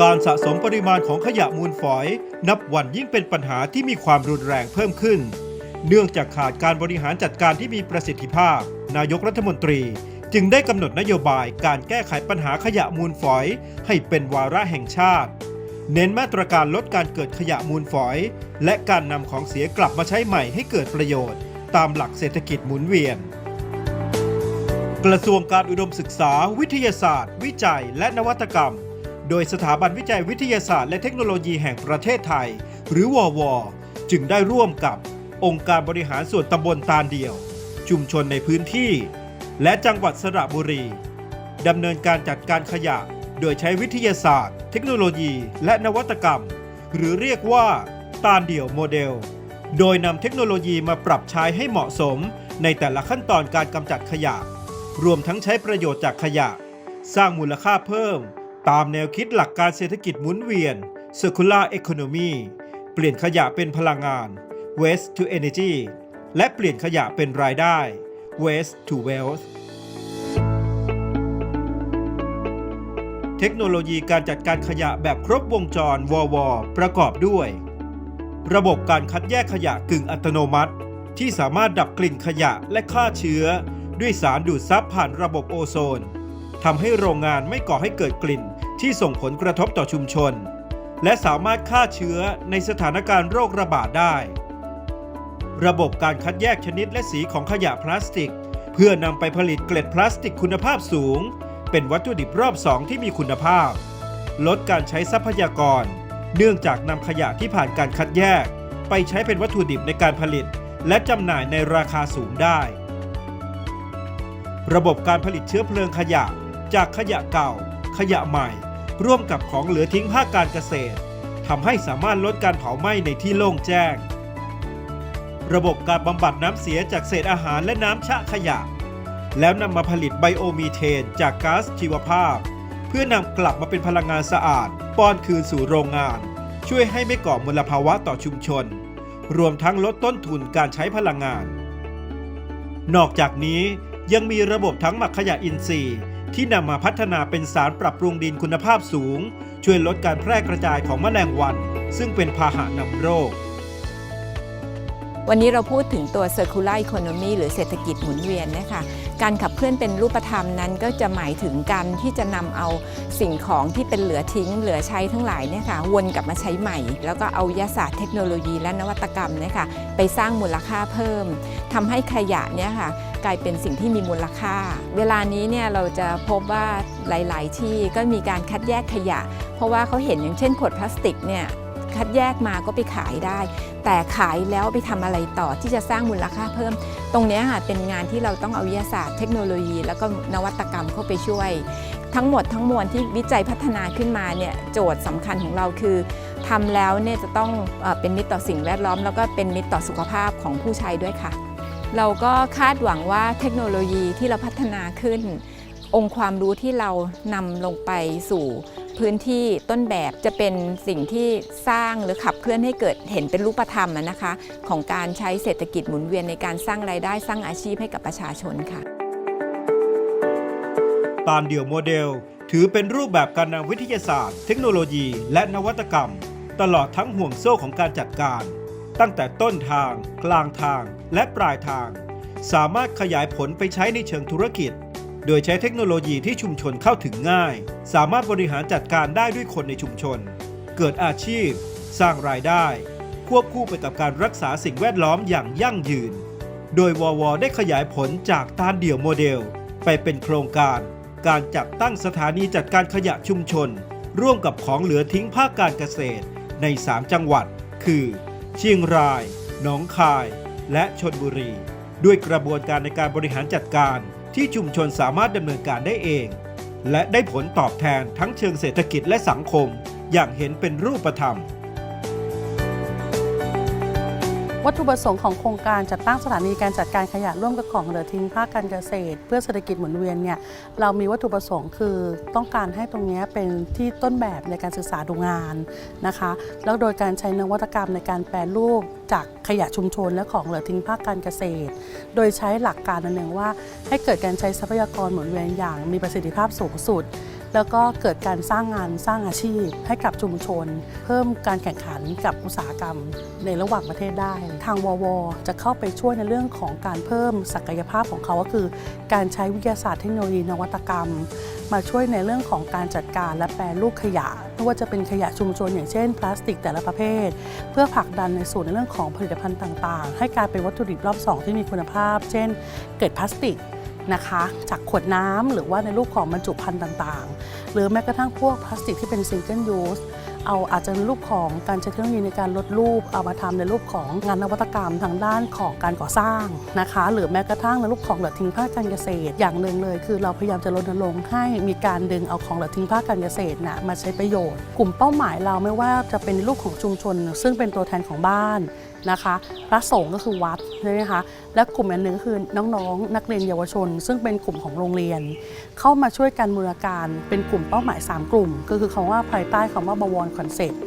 การสะสมปริมาณของขยะมูลฝอย นับวันยิ่งเป็นปัญหาที่มีความรุนแรงเพิ่มขึ้น เนื่องจากขาดการบริหารจัดการที่มีประสิทธิภาพ นายกรัฐมนตรี จึงได้กำหนดนโยบายการแก้ไขปัญหาขยะมูลฝอย ให้เป็นวาระแห่งชาติ เน้นมาตรการลดการเกิดขยะมูลฝอย และการนำของเสียกลับมาใช้ใหม่ให้เกิดประโยชน์ ตามหลักเศรษฐกิจหมุนเวียนกระทรวงการอุดมศึกษา วิทยาศาสตร์ วิจัย และนวัตกรรม โดยสถาบันวิจัยวิทยาศาสตร์และเทคโนโลยีแห่งประเทศไทย หรือวอวจึงได้ร่วมกับองค์การบริหารส่วนตำบลตาลเดียว ชุมชนในพื้นที่ และจังหวัดสระบุรีดำเนินการจัดการขยะ โดยใช้วิทยาศาสตร์ เทคโนโลยี และนวัตกรรม หรือเรียกว่าตาลเดี่ยวโมเดล โดยนำเทคโนโลยีมาปรับใช้ให้เหมาะสม ในแต่ละขั้นตอนการกำจัดขยะ รวมทั้งใช้ประโยชน์จากขยะ สร้างมูลค่าเพิ่ม ตามแนวคิดหลักการเศรษฐกิจหมุนเวียน Circular Economy เปลี่ยนขยะเป็นพลังงาน Waste to Energy และเปลี่ยนขยะเป็นรายได้ Waste to Wealth เทคโนโลยีการจัดการขยะแบบครบวงจรววประกอบด้วย ระบบการคัดแยกขยะกึ่งอัตโนมัติ ที่สามารถดับกลิ่นขยะและฆ่าเชื้อ ด้วยสารดูดซับผ่านระบบโอโซนทำให้โรงงานไม่ก่อให้เกิดกลิ่น ที่ส่งผลกระทบต่อชุมชน และสามารถฆ่าเชื้อในสถานการณ์โรคระบาดได้ ระบบการคัดแยกชนิดและสีของขยะพลาสติก เพื่อนำไปผลิตเกล็ดพลาสติกคุณภาพสูง เป็นวัตถุดิบรอบสองที่มีคุณภาพ ลดการใช้ทรัพยากร เนื่องจากนำขยะที่ผ่านการคัดแยก ไปใช้เป็นวัตถุดิบในการผลิต และจำหน่ายในราคาสูงได้ระบบการผลิตเชื้อเพลิงขยะ จากขยะเก่า ขยะใหม่ ร่วมกับของเหลือทิ้งภาคการเกษตรทำให้สามารถลดการเผาไหม้ในที่โล่งแจ้ง ระบบการบำบัดน้ำเสียจากเศษอาหารและน้ำชะขยะ แล้วนำมาผลิตไบโอมีเทนจากก๊าซชีวภาพ เพื่อนำกลับมาเป็นพลังงานสะอาด ป้อนคืนสู่โรงงาน ช่วยให้ไม่ก่อมลภาวะต่อชุมชน รวมทั้งลดต้นทุนการใช้พลังงาน นอกจากนี้ยังมีระบบทั้งหมักขยะอินทรีย์ ที่นำมาพัฒนาเป็นสารปรับปรุงดินคุณภาพสูง ช่วยลดการแพร่กระจายของแมลงวัน ซึ่งเป็นพาหะนำโรค วันนี้เราพูดถึงตัว circular economy หรือเศรษฐกิจหมุนเวียนนะคะการขับเคลื่อนเป็นรูปธรรมนั้นก็จะหมายถึงการที่จะนำเอาสิ่งของที่เป็นเหลือทิ้ง เหลือใช้ทั้งหลายเนี่ยค่ะวนกลับมาใช้ใหม่ แล้วก็เอายาศาสตร์เทคโนโลยีและนวัตกรรมเนี่ยค่ะไปสร้างมูลค่าเพิ่มทำให้ขยะเนี่ยค่ะกลายเป็นสิ่งที่มีมูลค่า เวลานี้เนี่ยเราจะพบว่าหลาย ๆ ที่ก็มีการคัดแยกขยะ เพราะว่าเขาเห็นอย่างเช่นขวดพลาสติกเนี่ยคัดแยกมาก็ไปขายได้ แต่ขายแล้วไปทำอะไรต่อที่จะสร้างมูลค่าเพิ่ม ตรงนี้ค่ะเป็นงานที่เราต้องเอาวิทยาศาสตร์เทคโนโลยี แล้วก็นวัตกรรมเข้าไปช่วย ทั้งหมดทั้งมวลที่วิจัยพัฒนาขึ้นมาเนี่ยโจทย์สำคัญของเราคือทำแล้วเนี่ยจะต้องเอ่อเป็นมิตรต่อสิ่งแวดล้อม แล้วก็เป็นมิตรต่อสุขภาพของผู้ใช้ด้วยค่ะ เราก็คาดหวังว่าเทคโนโลยีที่เราพัฒนาขึ้น องค์ความรู้ที่เรานำลงไปสู่ พื้นที่ต้นแบบจะเป็นสิ่งที่สร้างหรือขับเคลื่อนให้เกิดเห็นเป็นรูปธรรมนะคะ ของการใช้เศรษฐกิจหมุนเวียนในการสร้างรายได้สร้างอาชีพให้กับประชาชนค่ะตามเดี่ยวโมเดล ถือเป็นรูปแบบการนำวิทยาศาสตร์ เทคโนโลยี และนวัตกรรม ตลอดทั้งห่วงโซ่ของการจัดการ ตั้งแต่ต้นทาง กลางทาง และปลายทาง สามารถขยายผลไปใช้ในเชิงธุรกิจ โดยใช้เทคโนโลยีที่ชุมชนเข้าถึงง่าย สามารถบริหารจัดการได้ด้วยคนในชุมชน เกิดอาชีพ สร้างรายได้ ควบคู่ไปกับการรักษาสิ่งแวดล้อมอย่างยั่งยืน โดยวอวได้ขยายผลจากตานเดี่ยวโมเดล ไปเป็นโครงการ การจัดตั้งสถานีจัดการขยะชุมชน ร่วมกับของเหลือทิ้งภาคการเกษตร ใน 3 จังหวัด คือ เชียงราย หนองคาย และชนบุรี ด้วยกระบวนการในการบริหารจัดการ ที่ชุมชนสามารถดำเนินการได้เอง และได้ผลตอบแทนทั้งเชิงเศรษฐกิจและสังคม อย่างเห็นเป็นรูปธรรม วัตถุประสงค์ของโครงการจัดตั้งสถานีการจัดการขยะร่วมกับของเหลือทิ้งภาคการเกษตร เพื่อเศรษฐกิจหมุนเวียนเนี่ยเรามีวัตถุประสงค์คือต้องการให้ตรงนี้เป็นที่ต้นแบบในการศึกษาดูงานนะคะ แล้วโดยการใช้นวัตกรรมในการแปรรูปจากขยะชุมชนและของเหลือทิ้งภาคการเกษตร โดยใช้หลักการอันหนึ่งว่า ให้เกิดการใช้ทรัพยากรหมุนเวียนอย่างมีประสิทธิภาพสูงสุด แล้วก็เกิดการสร้างงานสร้างอาชีพ ให้กับชุมชน เพิ่มการแข่งขันกับอุตสาหกรรม ในระหว่างประเทศได้ ทางวว จะเข้าไปช่วยในเรื่องของการเพิ่มศักยภาพของเขาก็คือ การใช้วิทยาศาสตร์เทคโนโลยีนวัตกรรม มาช่วยในเรื่องของการจัดการและแปรรูปขยะไม่ว่าจะเป็นขยะชุมชนอย่างเช่นพลาสติกแต่ละประเภท เพื่อผลักดันในส่วนในเรื่องของผลิตภัณฑ์ต่าง ๆ ให้กลายเป็นวัตถุดิบรอบสองที่มีคุณภาพ เช่น เกล็ดพลาสติก นะคะ จากขวดน้ำหรือว่าในรูปของบรรจุภัณฑ์ต่างๆ หรือแม้กระทั่งพวกพลาสติกที่เป็นซิงเกิลยูสเอาอาจจะเป็นรูปของการใช้เทคโนโลยีในการลดรูปเอามาทำในรูปของงานนวัตกรรมทางด้านของการก่อสร้างนะคะ หรือแม้กระทั่งในรูปของเหลือทิ้งภาคการเกษตร อย่างหนึ่งเลย คือเราพยายามจะรณรงค์ให้มีการดึงเอาของเหลือทิ้งภาคการเกษตรนะมาใช้ประโยชน์ กลุ่มเป้าหมายเราไม่ว่าจะเป็นในรูปของชุมชน ซึ่งเป็นตัวแทนของบ้าน นะคะ พระสงฆ์ก็คือวัดใช่ไหมคะ และกลุ่มอันหนึ่งคือน้องๆ นักเรียนเยาวชน ซึ่งเป็นกลุ่มของโรงเรียน เข้ามาช่วยกันบูรณาการเป็นกลุ่มเป้าหมาย 3 กลุ่ม ก็คือคำว่าภายใต้คำว่าบวรคอนเซ็ปต์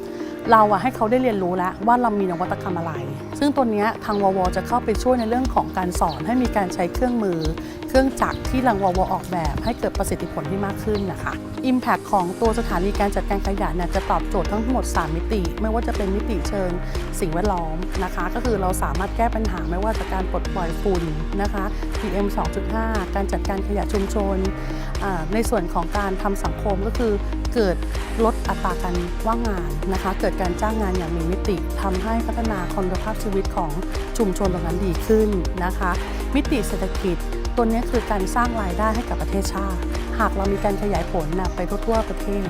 เราอะให้เขาได้เรียนรู้แล้วว่าเรามีนวัตกรรมอะไร ซึ่งตัวนี้ทางววจะเข้าไปช่วยในเรื่องของการสอนให้มีการใช้เครื่องมือ เครื่องจักรที่ทางววออกแบบ ให้เกิดประสิทธิผลที่มากขึ้นนะคะ Impact ของตัวสถานีการจัดการขยะเนี่ยจะตอบโจทย์ทั้งหมด 3 มิติ ไม่ว่าจะเป็นมิติเชิงสิ่งแวดล้อมนะคะ ก็คือเราสามารถแก้ปัญหาไม่ว่าจะการปลดปล่อยฝุ่นนะคะ PM 2.5 การจัดการขยะชุมชน ในส่วนของการทำสังคมก็คือ เกิดลดอัตราการว่างงานนะคะ เกิดการจ้างงานอย่างมีมิติทำให้พัฒนาคุณภาพชีวิตของชุมชนตรงนั้นดีขึ้นนะคะ มิติเศรษฐกิจตัวนี้คือการสร้างรายได้ให้กับประเทศชาติ หากเรามีการขยายผลนะไปทั่วประเทศ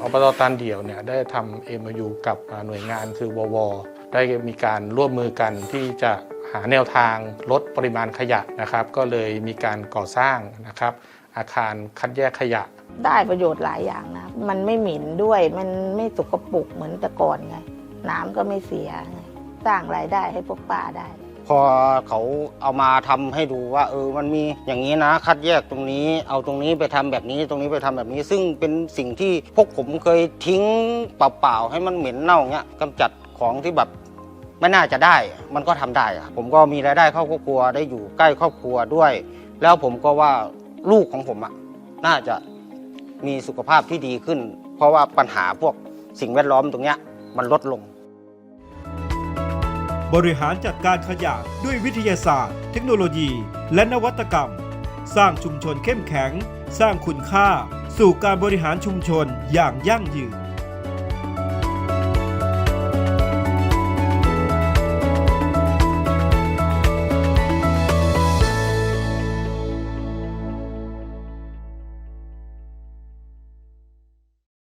อบตตันเดี่ยวเนี่ยได้ทำ MOU กับหน่วยงานคือววได้มีการร่วมมือกันที่จะหาแนวทางลดปริมาณขยะนะครับ ก็เลยมีการก่อสร้างนะครับ อาคารคัดแยกขยะ ได้ประโยชน์หลายอย่างนะ มันไม่หมิ่นด้วยมันไม่สกปรกเหมือนแต่ก่อนไง น้ำก็ไม่เสียไงสร้างรายได้ให้พวกป้าได้ พอเขาเอามาทำให้ดูว่า เออมันมีอย่างนี้นะ คัดแยกตรงนี้ เอาตรงนี้ไปทำแบบนี้ตรงนี้ไปทำแบบนี้ ซึ่งเป็นสิ่งที่พวกผมเคยทิ้งเปล่าๆให้มันเหม็นเน่าเงี้ยกำจัดของที่แบบไม่น่าจะได้ มันก็ทำได้อะผมก็มีรายได้เข้าครอบครัวได้อยู่ใกล้ครอบครัวด้วย แล้วผมก็ว่า ลูกของผมอะน่าจะมีสุขภาพที่ดีขึ้น เพราะว่าปัญหาพวกสิ่งแวดล้อมตรงเนี้ยมันลดลง บริหารจัดการขยะด้วยวิทยาศาสตร์ เทคโนโลยี และนวัตกรรม สร้างชุมชนเข้มแข็ง สร้างคุณค่า สู่การบริหารชุมชนอย่างยั่งยืน